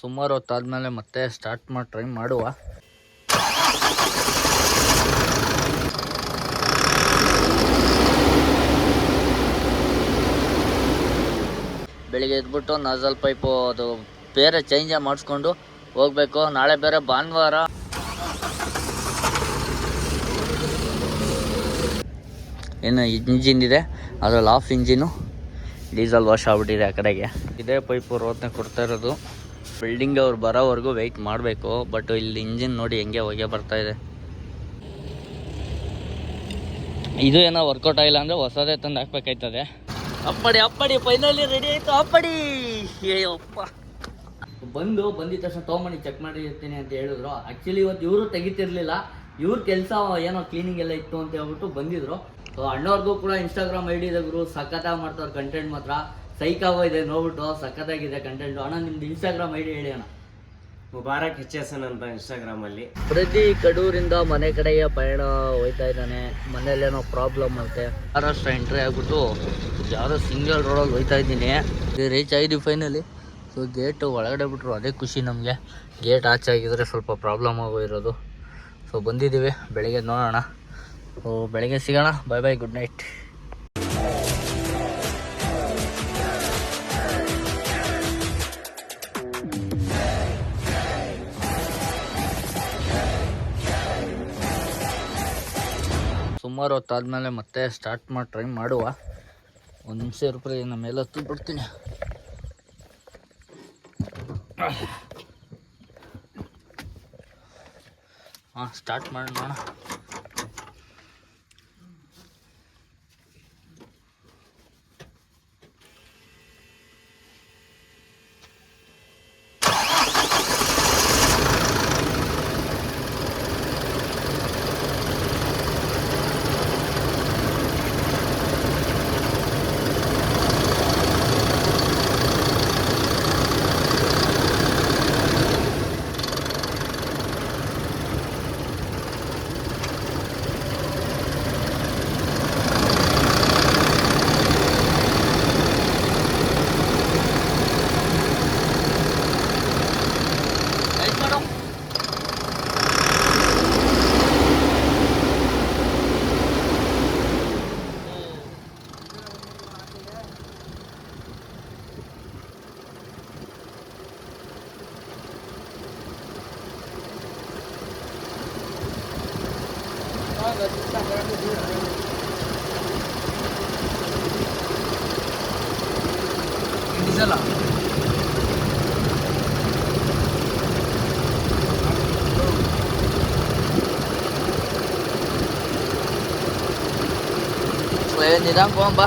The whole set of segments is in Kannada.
ಸುಮಾರು ಹೊತ್ತಾದ್ಮೇಲೆ ಮತ್ತೆ ಸ್ಟಾರ್ಟ್ ಮಾಡಿ ಟ್ರೈ ಮಾಡುವ. ಬೆಳಿಗ್ಗೆ ಎದ್ಬಿಟ್ಟು ನಜಲ್ ಪೈಪು ಅದು ಬೇರೆ ಚೇಂಜ್ ಮಾಡಿಸ್ಕೊಂಡು ಹೋಗ್ಬೇಕು. ನಾಳೆ ಬೇರೆ ಭಾನುವಾರ. ಏನು ಇಂಜಿನ್ ಇದೆ. ಅದ್ರಲ್ಲಿ ಆಫ್ ಇಂಜಿನು ಡೀಸೆಲ್ ವಾಶ್ ಆಗ್ಬಿಟ್ಟಿದೆ ಆ ಕಡೆಗೆ. ಇದೇ ಪೈಪು ರೋತ್ನೆ ಕೊಡ್ತಾ ಇರೋದು. ಬಿಲ್ಡಿಂಗ್ ಅವ್ರು ಬರೋವರೆಗೂ ವೆಯ್ಟ್ ಮಾಡಬೇಕು ಬಟ್ ಇಲ್ಲಿ ಇಂಜಿನ್ ನೋಡಿ ಹೆಂಗೆ ಹೋಗಿ ಬರ್ತಾ ಇದೆ. ಇದು ಏನೋ ವರ್ಕೌಟ್ ಆಗಿಲ್ಲ ಅಂದರೆ ಹೊಸದೇ ತಂದು ಹಾಕ್ಬೇಕಾಯ್ತದೆ. ಅಪ್ಪಡಿ ಅಪ್ಪಡಿ ಫೈನಲಿ ರೆಡಿ ಆಯಿತು, ಅಪ್ಪಡಿ! ಅಪ್ಪ. ಬಂದು ಬಂದಿದ ತಕ್ಷಣ ತೊಗೊಂಬನ್ನಿ ಚೆಕ್ ಮಾಡಿರ್ತೀನಿ ಅಂತ ಹೇಳಿದ್ರು. ಆ್ಯಕ್ಚುಲಿ ಇವತ್ತು ಇವರು ತೆಗಿತಿರ್ಲಿಲ್ಲ. ಇವ್ರ ಕೆಲಸ ಏನೋ ಕ್ಲೀನಿಂಗ್ ಎಲ್ಲ ಇತ್ತು ಅಂತ ಹೇಳ್ಬಿಟ್ಟು ಬಂದಿದ್ರು. ಸೊ ಅಣ್ಣವ್ರಿಗೂ ಕೂಡ ಇನ್ಸ್ಟಾಗ್ರಾಮ್ ಐ ಡಿ ಗುರು. ಸಖತ್ತಾಗಿ ಮಾಡ್ತಾರೆ ಕಂಟೆಂಟ್ ಮಾತ್ರ. ಸೈಕಾಗೋ ಇದೆ ನೋಡ್ಬಿಟ್ಟು ಸಖತ್ತಾಗಿದೆ ಕಂಟೆಂಟ್ ಅಣ್ಣ ನಿಮ್ದು ಇನ್ಸ್ಟಾಗ್ರಾಮ್ ಐಡಿ ಡಿ ಹೇಳಿ ಅಣ್ಣ. ಮುಬಾರಕ್ ಎಚ್ ಎಸ್ ಎನ್ ಅಂತ ಇನ್ಸ್ಟಾಗ್ರಾಮ್ ಅಲ್ಲಿ. ಪ್ರತಿ ಕಡೂರಿಂದ ಮನೆ ಕಡೆಯ ಪಯಣ ಹೋಯ್ತಾ ಇದ್ದಾನೆ. ಮನೇಲೇನೋ ಪ್ರಾಬ್ಲಮ್ ಅಂತೆ. ಮಹಾರಾಷ್ಟ್ರ ಎಂಟ್ರಿ ಆಗ್ಬಿಟ್ಟು ಯಾವುದೋ ಸಿಂಗಲ್ ರೋಡಲ್ಲಿ ಹೋಯ್ತಾ ಇದ್ದೀನಿ. ರೀಚ್ ಆಗಿದ್ದೀವಿ ಫೈನಲಿ ಸೊ ಗೇಟ್ ಒಳಗಡೆ ಬಿಟ್ರು ಅದೇ ಖುಷಿ ನಮಗೆ. ಗೇಟ್ ಆಚೆ ಆಗಿದ್ರೆ ಸ್ವಲ್ಪ ಪ್ರಾಬ್ಲಮ್ ಆಗೋಗಿರೋದು ಸೊ ಬಂದಿದ್ದೀವಿ. ಬೆಳಿಗ್ಗೆ ನೋಡೋಣ. ಸೊ ಬೆಳಿಗ್ಗೆ ಸಿಗೋಣ. ಬೈ ಬಾಯ್ ಗುಡ್ ನೈಟ್ ಸುಮಾರು ಹೊತ್ತಾದ್ಮೇಲೆ ಮತ್ತೆ ಸ್ಟಾರ್ಟ್ ಮಾಡಿ ಟ್ರೈ ಮಾಡುವ. ಒಂದು ನಿಮಿಷ ರೂಪಾಯಿ ನಮ್ಮ ಮೇಲೆ ಹತ್ತು ಬಿಡ್ತೀನಿ. ಹಾಂ ಸ್ಟಾರ್ಟ್ ಮಾಡಿ அலைஞ்சு தான் போம்பா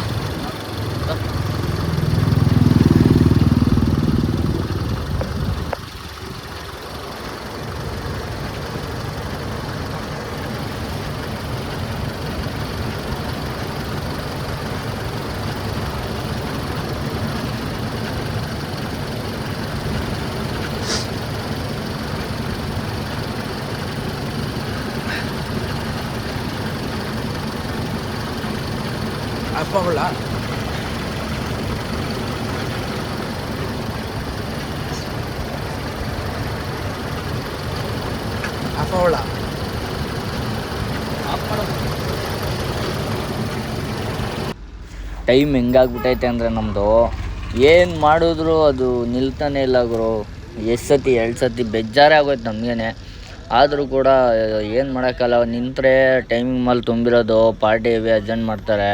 ಅಪ್ಪಗಳ ಟೈಮ್ ಹೆಂಗಾಗ್ಬಿಟ್ಟೈತೆ ಅಂದರೆ ನಮ್ಮದು ಏನು ಮಾಡಿದ್ರು ಅದು ನಿಲ್ತಾನೆ ಇಲ್ಲ ಗುರು. ಎಷ್ಟು ಸತಿ, ಎರಡು ಸತಿ ಬೇಜಾರೇ ಆಗೋಯ್ತು ನಮಗೇನೆ. ಆದರೂ ಕೂಡ ಏನು ಮಾಡೋಕ್ಕಲ್ಲ, ನಿಂತರೆ ಟೈಮಿಂಗ್ ಮೇಲೆ ತುಂಬಿರೋದು ಪಾರ್ಟಿ ಅಜೆಂಡ್ ಮಾಡ್ತಾರೆ.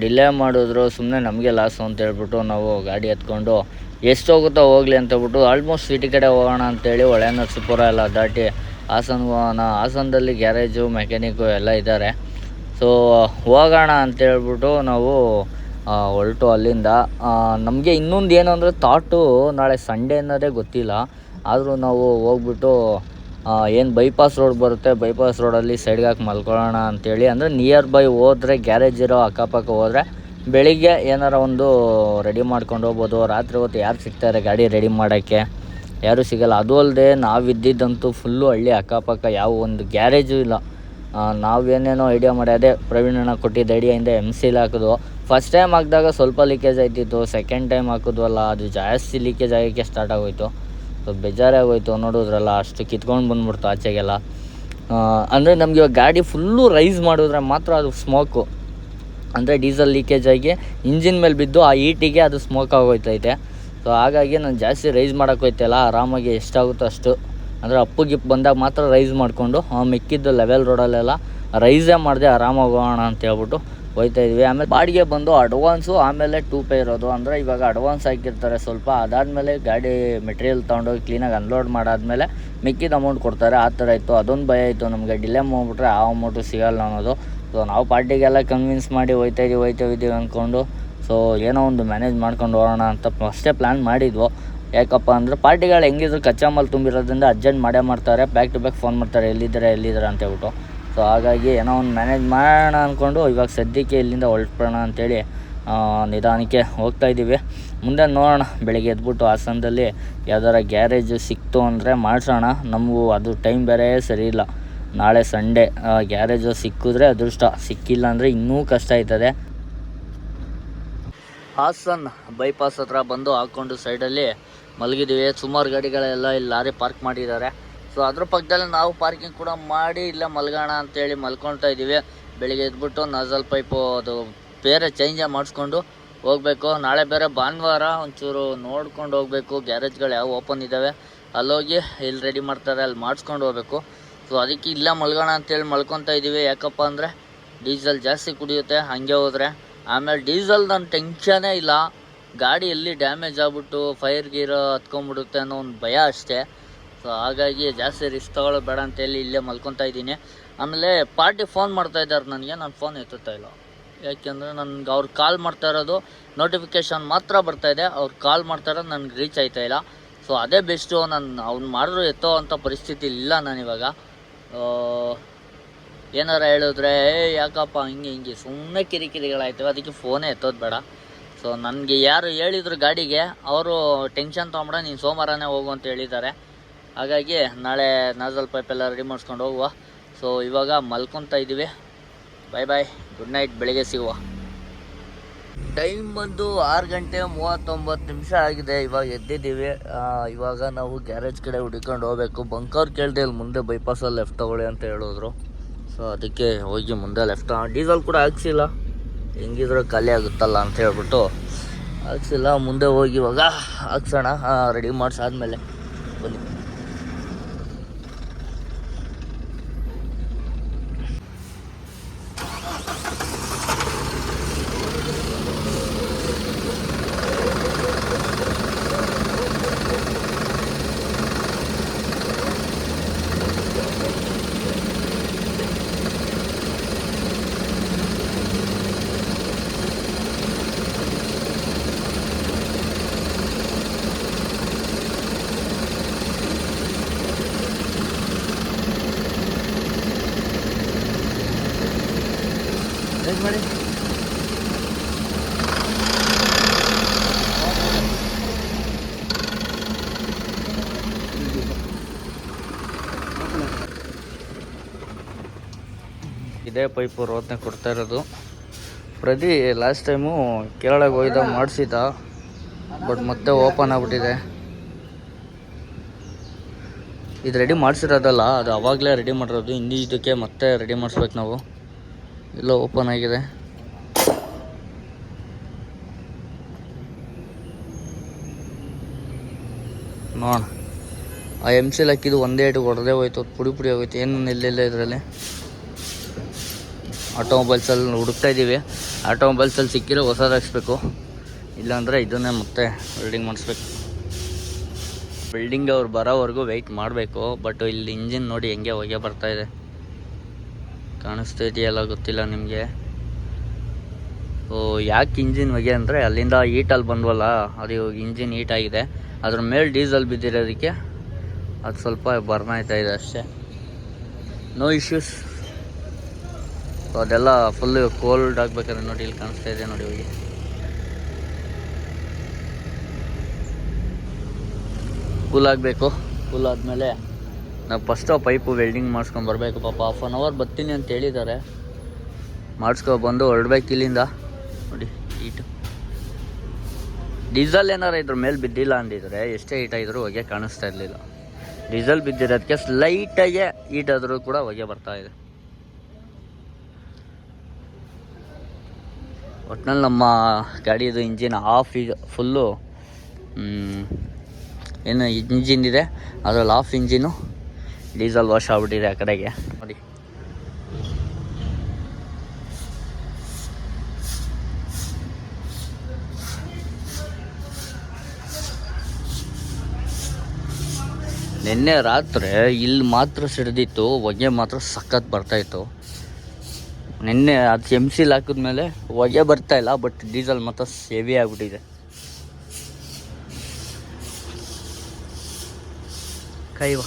ಡಿಲೇ ಮಾಡಿದ್ರು ಸುಮ್ಮನೆ ನಮಗೆ ಲಾಸು ಅಂತ ಹೇಳ್ಬಿಟ್ಟು ನಾವು ಗಾಡಿ ಎತ್ಕೊಂಡು, ಎಷ್ಟು ಹೋಗುತ್ತೋ ಹೋಗಲಿ ಅಂತ ಹೇಳ್ಬಿಟ್ಟು ಆಲ್ಮೋಸ್ಟ್ ಸಿಟಿ ಕಡೆ ಹೋಗೋಣ ಅಂತೇಳಿ ಹೊಳೆ ನರಸೀಪುರ ಎಲ್ಲ ದಾಟಿ ಹಾಸನ ಹೋಗೋಣ. ಹಾಸನದಲ್ಲಿ ಗ್ಯಾರೇಜು ಮೆಕ್ಯಾನಿಕು ಎಲ್ಲ ಇದ್ದಾರೆ. ಸೊ ಹೋಗೋಣ ಅಂತೇಳ್ಬಿಟ್ಟು ನಾವು ಹೊರಟು ಅಲ್ಲಿಂದ. ನಮಗೆ ಇನ್ನೊಂದು ಏನು ಅಂದರೆ ಥಾಟು ನಾಳೆ ಸಂಡೇ ಅನ್ನೋದೇ ಗೊತ್ತಿಲ್ಲ. ಆದರೂ ನಾವು ಹೋಗ್ಬಿಟ್ಟು ಏನು ಬೈಪಾಸ್ ರೋಡ್ ಬರುತ್ತೆ ಬೈಪಾಸ್ ರೋಡಲ್ಲಿ ಸೈಡ್ಗೆ ಹಾಕಿ ಮಲ್ಕೊಳ್ಳೋಣ ಅಂತೇಳಿ. ಅಂದರೆ ನಿಯರ್ ಬೈ ಹೋದರೆ ಗ್ಯಾರೇಜ್ ಇರೋ ಅಕ್ಕಪಕ್ಕ ಹೋದರೆ, ಬೆಳಿಗ್ಗೆ ಏನಾರ ಒಂದು ರೆಡಿ ಮಾಡ್ಕೊಂಡು ಹೋಗ್ಬೋದು. ರಾತ್ರಿ ಹೊತ್ತು ಯಾರು ಸಿಗ್ತಾರೆ ಗಾಡಿ ರೆಡಿ ಮಾಡೋಕ್ಕೆ? ಯಾರೂ ಸಿಗಲ್ಲ. ಅದು ಅಲ್ಲದೆ ನಾವಿದ್ದಿದ್ದಂತೂ ಫುಲ್ಲು ಹಳ್ಳಿ ಅಕ್ಕಪಕ್ಕ, ಯಾವ ಒಂದು ಗ್ಯಾರೇಜು ಇಲ್ಲ. ನಾವೇನೇನೋ ಐಡಿಯಾ ಮಾಡಿ, ಅದೇ ಪ್ರವೀಣನ ಕೊಟ್ಟಿದ್ದ ಐಡಿಯಾಯಿಂದ ಎಂ ಸಿಲ್ ಹಾಕೋದು. ಫಸ್ಟ್ ಟೈಮ್ ಹಾಕಿದಾಗ ಸ್ವಲ್ಪ ಲೀಕೇಜ್ ಆಯ್ತಿತ್ತು. ಸೆಕೆಂಡ್ ಟೈಮ್ ಹಾಕಿದ್ವಲ್ಲ ಅದು ಜಾಸ್ತಿ ಲೀಕೇಜ್ ಆಗೋಕ್ಕೆ ಸ್ಟಾರ್ಟ್ ಆಗೋಯ್ತು. ಸೊ ಬೇಜಾರೇ ಆಗೋಯ್ತು ನೋಡೋದ್ರಲ್ಲ, ಅಷ್ಟು ಕಿತ್ಕೊಂಡು ಬಂದ್ಬಿಡ್ತು ಆಚೆಗೆಲ್ಲ. ಅಂದರೆ ನಮಗೆ ಇವಾಗ ಗಾಡಿ ಫುಲ್ಲು ರೈಸ್ ಮಾಡಿದ್ರೆ ಮಾತ್ರ ಅದು ಸ್ಮೋಕು ಅಂದರೆ ಡೀಸೆಲ್ ಲೀಕೇಜ್ ಆಗಿ ಇಂಜಿನ್ ಮೇಲೆ ಬಿದ್ದು ಆ ಈಟಿಗೆ ಅದು ಸ್ಮೋಕ್ ಆಗೋಯ್ತೈತೆ. ಸೊ ಹಾಗಾಗಿ ನಾನು ಜಾಸ್ತಿ ರೈಸ್ ಮಾಡೋಕೆ ಹೋಯ್ತಲ್ಲ, ಆರಾಮಾಗಿ ಎಷ್ಟಾಗುತ್ತೋ ಅಷ್ಟು. ಅಂದರೆ ಅಪ್ಪು ಗಿಪ್ ಬಂದಾಗ ಮಾತ್ರ ರೈಸ್ ಮಾಡಿಕೊಂಡು ಮಿಕ್ಕಿದ್ದು ಲೆವೆಲ್ ರೋಡಲ್ಲೆಲ್ಲ ರೈಸೇ ಮಾಡಿದೆ ಆರಾಮಾಗಿ ಹೋಗೋಣ ಅಂತ ಹೇಳ್ಬಿಟ್ಟು ಹೋಯ್ತಾ ಇದ್ವಿ. ಆಮೇಲೆ ಬಾಡಿಗೆ ಬಂದು ಅಡ್ವಾನ್ಸು ಆಮೇಲೆ ಟೂ ಪೇ ಇರೋದು. ಅಂದರೆ ಇವಾಗ ಅಡ್ವಾನ್ಸ್ ಹಾಕಿರ್ತಾರೆ ಸ್ವಲ್ಪ. ಅದಾದಮೇಲೆ ಗಾಡಿ ಮೆಟೀರಿಯಲ್ ತೊಗೊಂಡೋಗಿ ಕ್ಲೀನಾಗಿ ಅನ್ಲೋಡ್ ಮಾಡಾದಮೇಲೆ ಮಿಕ್ಕಿದ ಅಮೌಂಟ್ ಕೊಡ್ತಾರೆ. ಆ ಥರ ಇತ್ತು. ಅದೊಂದು ಭಯ ಇತ್ತು. ನಮಗೆ ಡಿಲೇ ಮಾಡ್ಬಿಟ್ರೆ ಆ ಅಮೌಂಟು ಸಿಗಲ್ಲ ಅನ್ನೋದು. ಸೊ ನಾವು ಪಾರ್ಟಿಗೆಲ್ಲ ಕನ್ವಿನ್ಸ್ ಮಾಡಿ ಹೋಯ್ತಾ ಇದೀವಿ ಹೋಯ್ತಾ ಇದೀವಿ ಅಂದ್ಕೊಂಡು ಸೊ ಏನೋ ಒಂದು ಮ್ಯಾನೇಜ್ ಮಾಡ್ಕೊಂಡು ಹೋಗೋಣ ಅಂತ ಅಷ್ಟೇ ಪ್ಲ್ಯಾನ್ ಮಾಡಿದ್ವು. ಯಾಕಪ್ಪ ಅಂದರೆ ಪಾರ್ಟಿಗಳು ಹೆಂಗಿದ್ರು ಕಚ್ಚಾ ಮಾಲ್ ತುಂಬಿರೋದ್ರಿಂದ ಅರ್ಜೆಂಟ್ ಮಾಡೇ ಮಾಡ್ತಾರೆ. ಬ್ಯಾಕ್ ಟು ಬ್ಯಾಕ್ ಫೋನ್ ಮಾಡ್ತಾರೆ. ಎಲ್ಲಿದ್ದಾರೆ ಎಲ್ಲಿದ್ದಾರೆ ಅಂತ ಹೇಳ್ಬಿಟ್ಟು. ಸೊ ಹಾಗಾಗಿ ಏನೋ ಒಂದು ಮ್ಯಾನೇಜ್ ಮಾಡೋಣ ಅಂದ್ಕೊಂಡು ಇವಾಗ ಸದ್ಯಕ್ಕೆ ಇಲ್ಲಿಂದ ಹೊರಟ್ಬಿಡೋಣ ಅಂಥೇಳಿ ನಿಧಾನಕ್ಕೆ ಹೋಗ್ತಾ ಇದ್ದೀವಿ. ಮುಂದೆ ನೋಡೋಣ, ಬೆಳಿಗ್ಗೆ ಎದ್ಬಿಟ್ಟು ಹಾಸನದಲ್ಲಿ ಯಾವ್ದಾರ ಗ್ಯಾರೇಜ್ ಸಿಕ್ತು ಅಂದರೆ ಮಾಡಿಸೋಣ. ನಮಗೂ ಅದು ಟೈಮ್ ಬೇರೆ ಸರಿ ಇಲ್ಲ. ನಾಳೆ ಸಂಡೇ ಗ್ಯಾರೇಜು ಸಿಕ್ಕಿದ್ರೆ ಅದೃಷ್ಟ. ಸಿಕ್ಕಿಲ್ಲ ಅಂದರೆ ಇನ್ನೂ ಕಷ್ಟ ಆಯ್ತದೆ. ಹಾಸನ್ ಬೈಪಾಸ್ ಹತ್ರ ಬಂದು ಹಾಕ್ಕೊಂಡು ಸೈಡಲ್ಲಿ ಮಲಗಿದ್ದೀವಿ. ಸುಮಾರು ಗಾಡಿಗಳೆಲ್ಲ ಇಲ್ಲಿ ಲಾರಿ ಪಾರ್ಕ್ ಮಾಡಿದ್ದಾರೆ. ಸೊ ಅದ್ರ ಪಕ್ಕದಲ್ಲಿ ನಾವು ಪಾರ್ಕಿಂಗ್ ಕೂಡ ಮಾಡಿ ಇಲ್ಲ ಮಲ್ಗೋಣ ಅಂತೇಳಿ ಮಲ್ಕೊಳ್ತಾ ಇದ್ದೀವಿ. ಬೆಳಿಗ್ಗೆ ಎದ್ಬಿಟ್ಟು ನಜಲ್ ಪೈಪು ಅದು ಬೇರೆ ಚೇಂಜ್ ಮಾಡಿಸ್ಕೊಂಡು ಹೋಗಬೇಕು. ನಾಳೆ ಬೇರೆ ಭಾನುವಾರ ಒಂಚೂರು ನೋಡ್ಕೊಂಡು ಹೋಗಬೇಕು. ಗ್ಯಾರೇಜ್ಗಳು ಯಾವ ಓಪನ್ ಇದ್ದಾವೆ ಅಲ್ಲೋಗಿ ಇಲ್ಲಿ ರೆಡಿ ಮಾಡ್ತಾರೆ ಅಲ್ಲಿ ಮಾಡಿಸ್ಕೊಂಡು ಹೋಗ್ಬೇಕು. ಸೊ ಅದಕ್ಕೆ ಇಲ್ಲ ಮಲ್ಗೋಣ ಅಂತೇಳಿ ಮಲ್ಕೊತಾ ಇದ್ದೀವಿ. ಯಾಕಪ್ಪ ಅಂದರೆ ಡೀಸೆಲ್ ಜಾಸ್ತಿ ಕುಡಿಯುತ್ತೆ. ಹಾಗೆ ಹೋದರೆ. ಆಮೇಲೆ ಡೀಸೆಲ್ ನನ್ನ ಟೆನ್ಷನೇ ಇಲ್ಲ. ಗಾಡಿ ಎಲ್ಲಿ ಡ್ಯಾಮೇಜ್ ಆಗ್ಬಿಟ್ಟು ಫೈರ್ ಗೀರ್ ಹತ್ಕೊಂಡ್ಬಿಡುತ್ತೆ ಅನ್ನೋ ಒಂದು ಭಯ ಅಷ್ಟೇ. ಸೊ ಹಾಗಾಗಿ ಜಾಸ್ತಿ ರಿಸ್ಕ್ ತಗೊಳ್ಳೋದು ಬೇಡ ಅಂತೇಳಿ ಇಲ್ಲೇ ಮಲ್ಕೊತಾ ಇದ್ದೀನಿ. ಆಮೇಲೆ ಪಾರ್ಟಿ ಫೋನ್ ಮಾಡ್ತಾ ಇದ್ದಾರೆ ನನಗೆ, ನಾನು ಫೋನ್ ಎತ್ತುತ್ತಾ ಇಲ್ಲ. ಯಾಕೆಂದರೆ ನನಗೆ ಅವ್ರು ಕಾಲ್ ಮಾಡ್ತಾ ಇರೋದು ನೋಟಿಫಿಕೇಷನ್ ಮಾತ್ರ ಬರ್ತಾ ಇದೆ. ಅವ್ರು ಕಾಲ್ ಮಾಡ್ತಾ ಇರೋದು ನನಗೆ ರೀಚ್ ಆಯ್ತಾ ಇಲ್ಲ. ಸೊ ಅದೇ ಬೆಸ್ಟು ನಾನು ಅವ್ನು ಮಾಡಿದ್ರು ಎತ್ತೋ ಅಂಥ ಪರಿಸ್ಥಿತಿ ಇಲ್ಲ ನಾನಿವಾಗ ಏನಾರ ಹೇಳಿದ್ರೆ ಏ ಯಾಕಪ್ಪ ಹಿಂಗೆ ಹಿಂಗೆ? ಸುಮ್ಮನೆ ಕಿರಿಕಿರಿಗಳಾಯ್ತವೆ. ಅದಕ್ಕೆ ಫೋನೇ ಎತ್ತೋದು ಬೇಡ. ಸೊ ನನಗೆ ಯಾರು ಹೇಳಿದ್ರು ಗಾಡಿಗೆ, ಅವರು ಟೆನ್ಷನ್ ತೊಗೊಂಬಿಡ, ನೀನು ಸೋಮವಾರನೇ ಹೋಗು ಅಂತ ಹೇಳಿದ್ದಾರೆ. ಹಾಗಾಗಿ ನಾಳೆ ನಾಜಲ್ ಪೈಪ್ ಎಲ್ಲ ರೆಡಿ ಮಾಡಿಸ್ಕೊಂಡು ಹೋಗುವ. ಸೊ ಇವಾಗ ಮಲ್ಕೊತಾ ಇದ್ದೀವಿ. ಬಾಯ್ ಬಾಯ್ ಗುಡ್ ನೈಟ್ ಬೆಳಿಗ್ಗೆ ಸಿಗುವ. ಟೈಮ್ ಬಂದು ಆರು ಗಂಟೆ ಮೂವತ್ತೊಂಬತ್ತು ನಿಮಿಷ ಆಗಿದೆ. ಇವಾಗ ಎದ್ದಿದ್ದೀವಿ. ಇವಾಗ ನಾವು ಗ್ಯಾರೇಜ್ ಕಡೆ ಹುಡ್ಕೊಂಡು ಹೋಗ್ಬೇಕು. ಬಂಕವ್ರು ಕೇಳಿದೆ ಇಲ್ಲಿ ಮುಂದೆ ಬೈಪಾಸಲ್ಲಿ ಲೆಫ್ಟ್ ತೊಗೊಳ್ಳಿ ಅಂತ ಹೇಳಿದ್ರು. ಸೊ ಅದಕ್ಕೆ ಹೋಗಿ ಮುಂದೆ ಲೆಫ್ಟ್ ಡೀಸೆಲ್ ಕೂಡ ಹಾಕ್ಸಿಲ್ಲ. ಹೆಂಗಿದ್ರು ಖಾಲಿ ಆಗುತ್ತಲ್ಲ ಅಂತ ಹೇಳ್ಬಿಟ್ಟು ಹಾಕ್ಸಿಲ್ಲ. ಮುಂದೆ ಹೋಗಿ ಇವಾಗ ಹಾಕ್ಸೋಣ. ರೆಡಿ ಮಾಡಿಸಾದ್ಮೇಲೆ ಬನ್ನಿ ಮಾಡಿ ಇದೇ ಪೈಪು ರೋತ್ನೆ ಕೊಡ್ತಾ ಇರೋದು. ಪ್ರತಿ ಲಾಸ್ಟ್ ಟೈಮು ಕೇರಳಗೆ ಹೋಯ್ದ ಮಾಡಿಸಿದ್ದ. ಬಟ್ ಮತ್ತೆ ಓಪನ್ ಆಗಿಬಿಟ್ಟಿದೆ. ಇದು ರೆಡಿ ಮಾಡಿಸಿರೋದಲ್ಲ, ಅದು ಅವಾಗಲೇ ರೆಡಿ ಮಾಡಿರೋದು. ಹಿಂದಿ ಇದಕ್ಕೆ ಮತ್ತೆ ರೆಡಿ ಮಾಡಿಸ್ಬೇಕು ನಾವು. ಇಲ್ಲ ಓಪನ್ ಆಗಿದೆ. ನೋಡೋಣ. ಆ ಎಂ ಸಿಲ್ ಹಾಕಿದ್ದು ಒಂದೇ ಏಟು ಹೊಡೆದೇ ಹೋಯ್ತು, ಪುಡಿ ಪುಡಿ ಹೋಯ್ತು. ಏನು ನಿಲ್ಲಿಲ್ಲ ಇದರಲ್ಲಿ. ಆಟೋಮೊಬೈಲ್ಸಲ್ಲಿ ಹುಡುಕ್ತಾ ಇದ್ದೀವಿ. ಆಟೋಮೊಬೈಲ್ಸಲ್ಲಿ ಸಿಕ್ಕಿರೋ ಹೊಸದು ಹಾಕ್ಸ್ಬೇಕು. ಇಲ್ಲಾಂದರೆ ಇದನ್ನೇ ಮತ್ತೆ ವೆಲ್ಡಿಂಗ್ ಮಾಡಿಸ್ಬೇಕು. ಬಿಲ್ಡಿಂಗ್ ಅವ್ರು ಬರೋವರೆಗೂ ವೆಯ್ಟ್ ಮಾಡಬೇಕು ಬಟ್ ಇಲ್ಲಿ ಇಂಜಿನ್ ನೋಡಿ ಹೆಂಗೆ ಹೊಗೆ ಬರ್ತಾ ಇದೆ. ಕಾಣಿಸ್ತಾ ಇದೆಯಲ್ಲ ಗೊತ್ತಿಲ್ಲ ನಿಮಗೆ. ಓ, ಯಾಕೆ ಇಂಜಿನ್ ಹೊಗೆ ಅಂದರೆ ಅಲ್ಲಿಂದ ಹೀಟಲ್ಲಿ ಬಂದ್ವಲ್ಲ, ಅದು ಇವಾಗ ಇಂಜಿನ್ ಆಗಿದೆ. ಅದ್ರ ಮೇಲೆ ಡೀಸೆಲ್ ಬಿದ್ದಿರೋದಕ್ಕೆ ಅದು ಸ್ವಲ್ಪ ಬರ್ನ್ ಆಯ್ತಾ ಇದೆ ಅಷ್ಟೇ. ನೋ ಇಶ್ಯೂಸ್ ಸೊ ಅದೆಲ್ಲ ಫುಲ್ಲು ಕೋಲ್ಡ್ ಆಗ್ಬೇಕಾದ್ರೆ ನೋಡಿ ಇಲ್ಲಿ ಕಾಣಿಸ್ತಾ ಇದೆ ನೋಡಿ ಹೋಗಿ. ಕೂಲ್ ಆಗಬೇಕು. ಕೂಲ್ ಆದಮೇಲೆ ನಾವು ಫಸ್ಟು ಪೈಪು ವೆಲ್ಡಿಂಗ್ ಮಾಡಿಸ್ಕೊಂಡು ಬರಬೇಕು ಪಾಪ. ಹಾಫ್ ಆನ್ ಅವರ್ ಬರ್ತೀನಿ ಅಂತ ಹೇಳಿದ್ದಾರೆ. ಮಾಡಿಸ್ಕೊಬಂದು ಹೊರಡ್ಬೇಕು ಇಲ್ಲಿಂದ. ನೋಡಿ ಹೀಟು ಡೀಸೆಲ್ ಏನಾರು ಇದ್ರ ಮೇಲೆ ಬಿದ್ದಿಲ್ಲ ಅಂದಿದ್ರೆ, ಎಷ್ಟೇ ಹೀಟ್ ಆಗಿದ್ರು ಹೊಗೆ ಕಾಣಿಸ್ತಾ ಇರಲಿಲ್ಲ. ಡೀಸೆಲ್ ಬಿದ್ದಿರೋದಕ್ಕೆ ಸ್ಲೈಟಾಗೆ ಹೀಟ್ ಆದರೂ ಕೂಡ ಹೊಗೆ ಬರ್ತಾ ಇದೆ. ಒಟ್ನಲ್ಲಿ ನಮ್ಮ ಗಾಡಿದು ಇಂಜಿನ್ ಆಫ್ ಈಗ ಫುಲ್ಲು ಏನು ಇಂಜಿನ್ ಇದೆ, ಅದರಲ್ಲಿ ಆಫ್ ಇಂಜಿನು ಡೀಸೆಲ್ ವಾಶ್ ಆಗ್ಬಿಟ್ಟಿದೆ ಆ ಕಡೆಗೆ. ನೋಡಿ. ನಿನ್ನೆ ರಾತ್ರಿ ಇಲ್ಲಿ ಮಾತ್ರ ಸಿಡ್ದಿತ್ತು ಹೊಗೆ ಮಾತ್ರ ಸಖತ್ ಬರ್ತಾಯಿತ್ತು ನಿನ್ನೆ ಅದು ಎಂ ಸಿಲ್ ಹಾಕಿದ್ಮೇಲೆ ಹೊಗೆ ಬರ್ತಾ ಇಲ್ಲ ಬಟ್ ಡೀಸೆಲ್ ಮಾತ್ರ ಸೇವಿ ಆಗಿಬಿಟ್ಟಿದೆ. ಕೈವ.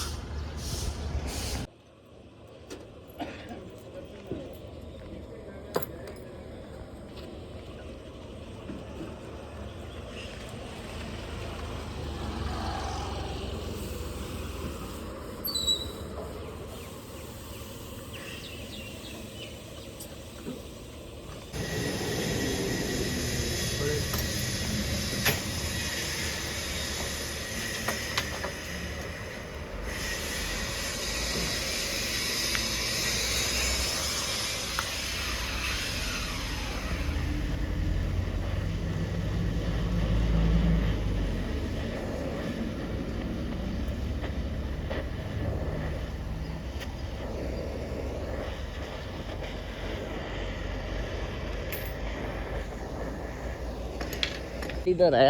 ಇದ್ದಾರೆ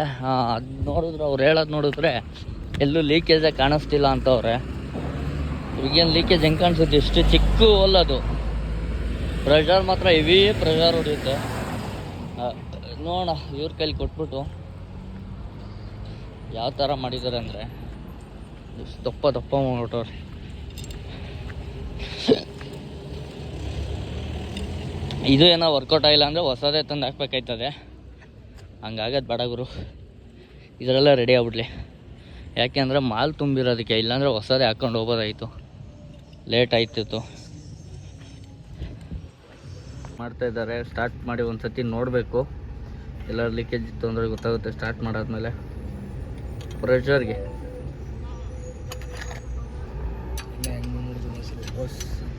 ಅದು ನೋಡಿದ್ರೆ ಅವ್ರು ಹೇಳೋದು ನೋಡಿದ್ರೆ ಎಲ್ಲೂ ಲೀಕೇಜೇ ಕಾಣಿಸ್ತಿಲ್ಲ ಅಂತವ್ರೆ. ಈಗೇನು ಲೀಕೇಜ್ ಹೆಂಗೆ ಕಾಣಿಸುತ್ತೆ? ಇಷ್ಟು ಚಿಕ್ಕ ಅದು. ಪ್ರೆಷರ್ ಮಾತ್ರ ಹೆವಿ ಪ್ರೆಷರ್ ಹೊಡೆಯುತ್ತೆ. ನೋಡ ಇವ್ರ ಕೈಲಿ ಕೊಟ್ಬಿಟ್ಟು ಯಾವ ಥರ ಮಾಡಿದ್ದಾರೆ ಅಂದರೆ. ದಪ್ಪ ದಪ್ಪ ಮಾಡ್ಬಿಟ್ಟವ್ರೆ. ಇದು ಏನೋ ವರ್ಕೌಟ್ ಆಗಿಲ್ಲ ಅಂದರೆ ಹೊಸದೇ ತಂದು ಹಾಕ್ಬೇಕಾಯ್ತದೆ. ಹಂಗಾಗದು ಬೇಡ ಗುರು. ಇದರೆಲ್ಲ ರೆಡಿ ಆಗ್ಬಿಡ್ಲಿ. ಯಾಕೆಂದರೆ ಮಾಲ್ ತುಂಬಿರೋದಕ್ಕೆ ಇಲ್ಲಾಂದರೆ ಹೊಸದೇ ಹಾಕ್ಕೊಂಡು ಹೋಗೋದಾಯಿತು. ಲೇಟ್ ಆಯ್ತಿತ್ತು. ಮಾಡ್ತಾ ಇದ್ದಾರೆ ಸ್ಟಾರ್ಟ್ ಮಾಡಿ ಒಂದು ಸತಿ ನೋಡಬೇಕು. ಎಲ್ಲ ಲೀಕೇಜ್ ಇತ್ತು ಅಂದರೆ ಗೊತ್ತಾಗುತ್ತೆ ಸ್ಟಾರ್ಟ್ ಮಾಡಾದ್ಮೇಲೆ. ಪ್ರೆಷರ್ಗೆ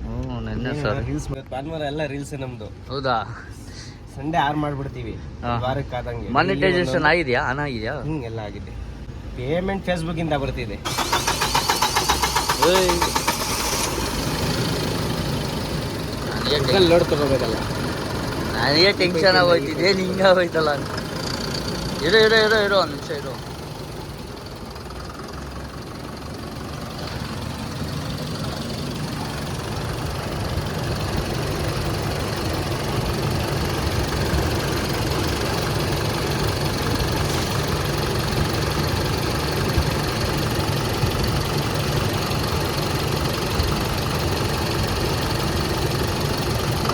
ಹ್ಞೂ ನೆನ್ನೆ ಸರ್. ಎಲ್ಲ ರೀಲ್ಸ್ ನಮ್ಮದು ಹೌದಾ? ಸಂಡೇ ಆರ್ ಮಾಡ್ಬಿಡ್ತೀವಿ. ಹಾ. ವಾರಕ್ಕೆ ಆದಂಗೆ ಮಾನಿಟೈಸೇಷನ್ ಆಗಿದೆಯಾ? ಹಣ ಆಗಿದೆಯಾ? ಹಿಂಗೆಲ್ಲ ಆಗಿದೆ. ಪೇಮೆಂಟ್ ಫೇಸ್ಬುಕ್ ಇಂದ ಬರ್ತಿದೆ. ಲೋಡ್ ತಗೋಬೇಕಲ್ಲ. ನನಗೆ ಟೆನ್ಷನ್ ಆಗೋಯ್ತಿದೆ ನಿಂಗೆ ಹೋಯ್ತಲ್ಲ ಅಂತ. ಇರೋ ಇರೋ ಇರೋ ಇರೋ ಒಂದು ನಿಮಿಷ ಇರೋ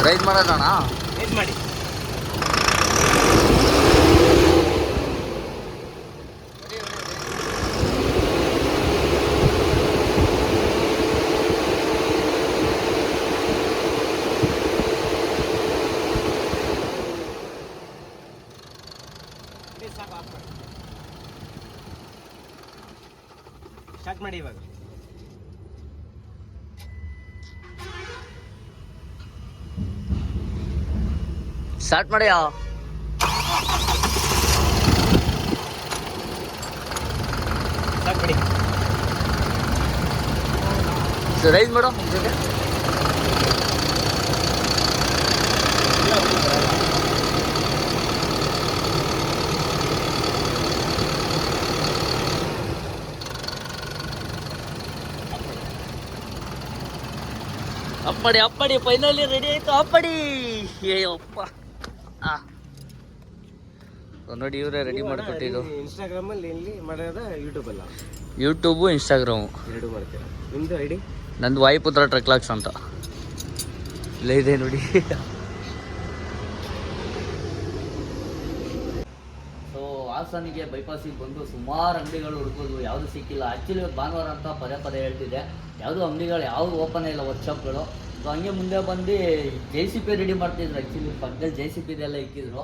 ರೈಡ್ ಮಾಡೋದಣ್ಣ ಏನ್ ಮಾಡಿ. ಸ್ಟಾರ್ಟ್ ಮಾಡಿ ಇವಾಗ. ಸ್ಟಾರ್ಟ್ ಮಾಡ್ಯಾ ಸ್ಟಾರ್ಟ್ ಮಾಡಿ ರೈಸ್ ಮಾಡೋ ಒಂದ್ ಜೊತೆ ಅಪ್ಪಡಿ ಅಪ್ಪಡಿ ಫೈನಲಿ ರೆಡಿ ಆಯ್ತು ಅಪ್ಪಡಿ ಅಯ್ಯಪ್ಪ ಆ ಸೊ ನೋಡಿ ಇವರೇ ರೆಡಿ ಮಾಡಿಕೊಟ್ಟಿದ್ದು. ಇನ್ಸ್ಟಾಗ್ರಾಮ್ ಅಲ್ಲಿ ಇಲ್ಲಿ ಮಾಡೋದ ಯೂಟ್ಯೂಬ್ ಅಲ್ಲ? ಯೂಟ್ಯೂಬು ಇನ್ಸ್ಟಾಗ್ರಾಮು ಎರಡು ಮಾಡ್ತೀರಾ? ನಿಮ್ದು ಐಡಿ ನಂದು ವಾಯುಪುತ್ರ ಟ್ರೆಕ್ಲಾಕ್ಸ್ ಅಂತ. ಇಲ್ಲ ಇದೆ ನೋಡಿ. ಸೊ ಹಾಸನಿಗೆ ಬೈಪಾಸಿಗೆ ಬಂದು ಸುಮಾರು ಅಂಗಡಿಗಳು ಹುಡುಕೋದು ಯಾವುದು ಸಿಕ್ಕಿಲ್ಲ. ಆ್ಯಕ್ಚುಲಿ ಇವತ್ತು ಭಾನುವಾರ ಅಂತ ಪದೇ ಪದೇ ಹೇಳ್ತಿದ್ದೆ. ಯಾವುದೂ ಅಂಗಡಿಗಳು ಯಾವುದು ಓಪನ್ ಇಲ್ಲ ವರ್ಕ್ಶಾಪ್ಗಳು ಸೊ ಹಂಗೆ ಮುಂದೆ ಬಂದು ಜೆ ಸಿ ಪಿ ರೆಡಿ ಮಾಡ್ತಿದ್ರು ಆ್ಯಕ್ಚುಲಿ ಪಕ್ಕದಲ್ಲಿ ಜೆ ಸಿ ಪಿ ಇದೆಲ್ಲ ಇಕ್ಕಿದ್ರು.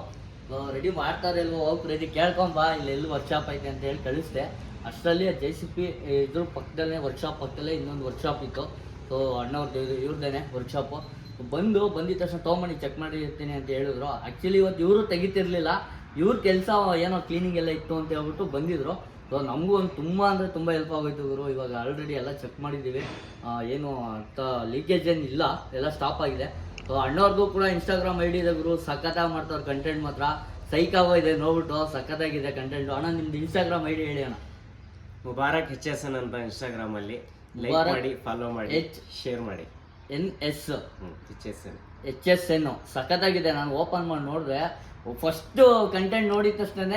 ರೆಡಿ ಮಾಡ್ತಾರೆ ಇಲ್ವೋ, ಹೋಗಿ ರೆಡಿ ಕೇಳ್ಕೊಂಬಾ ಇಲ್ಲಿ ಎಲ್ಲಿ ವರ್ಕ್ಶಾಪ್ ಐತೆ ಅಂತ ಹೇಳಿ ಕಳಿಸ್ದೆ. ಅಷ್ಟರಲ್ಲಿ ಜೆ ಸಿ ಪಿ ಇದ್ರ ಪಕ್ಕದಲ್ಲೇ ವರ್ಕ್ಶಾಪ್ ಪಕ್ಕದಲ್ಲೇ ಇನ್ನೊಂದು ವರ್ಕ್ಶಾಪ್ ಇತ್ತು. ಸೊ ಅಣ್ಣವ್ರದ್ದು ಇವ್ರದ್ದೇನೆ ವರ್ಕ್ಶಾಪು ಬಂದು, ಬಂದಿದ ತಕ್ಷಣ ತೊಗೊಂಬನ್ನಿ ಚೆಕ್ ಮಾಡಿರ್ತೀನಿ ಅಂತ ಹೇಳಿದ್ರು. ಆ್ಯಕ್ಚುಲಿ ಇವತ್ತು ಇವರು ತೆಗಿತಿರ್ಲಿಲ್ಲ. ಇವ್ರ ಕೆಲಸ ಏನೋ ಕ್ಲೀನಿಂಗ್ ಎಲ್ಲ ಇತ್ತು ಅಂತ ಹೇಳ್ಬಿಟ್ಟು ಬಂದಿದ್ರು. ಸೊ ನಮಗೂ ಒಂದು ತುಂಬ ಅಂದರೆ ತುಂಬ ಹೆಲ್ಪ್ ಆಗೋಯ್ತು ಗುರು. ಇವಾಗ ಆಲ್ರೆಡಿ ಎಲ್ಲ ಚೆಕ್ ಮಾಡಿದ್ದೀವಿ. ಏನು ಲೀಕೇಜ್ ಏನು ಇಲ್ಲ ಎಲ್ಲ ಸ್ಟಾಪ್ ಆಗಿದೆ. ಸೊ ಅಣ್ಣವ್ರದ್ದು ಕೂಡ ಇನ್ಸ್ಟಾಗ್ರಾಮ್ ಐ ಡಿ ಇದೆ ಗುರು. ಸಖತ್ತಾಗಿ ಮಾಡ್ತಾರೆ ಕಂಟೆಂಟ್ ಮಾತ್ರ. ಸೈಕಾಗೋ ಇದೆ ನೋಡ್ಬಿಟ್ಟು ಸಖತ್ತಾಗಿದೆ ಕಂಟೆಂಟು ಅಣ್ಣ ನಿಮ್ದು ಇನ್ಸ್ಟಾಗ್ರಾಮ್ ಐ ಡಿ ಹೇಳಿ ಅಣ್ಣ. ಮುಬಾರಕ್ ಎಚ್ ಎಸ್ ಎನ್ ಅಂತ ಇನ್ಸ್ಟಾಗ್ರಾಮ್ ಅಲ್ಲಿ. ಲೈಕ್ ಮಾಡಿ ಫಾಲೋ ಮಾಡಿ ಎಚ್ ಶೇರ್ ಮಾಡಿ. N S. H S N. H S N. ಸಖತ್ತಾಗಿದೆ ನಾನು ಓಪನ್ ಮಾಡಿ ನೋಡಿದ್ರೆ ಫಸ್ಟ್ ಕಂಟೆಂಟ್ ನೋಡಿದ ತಕ್ಷಣ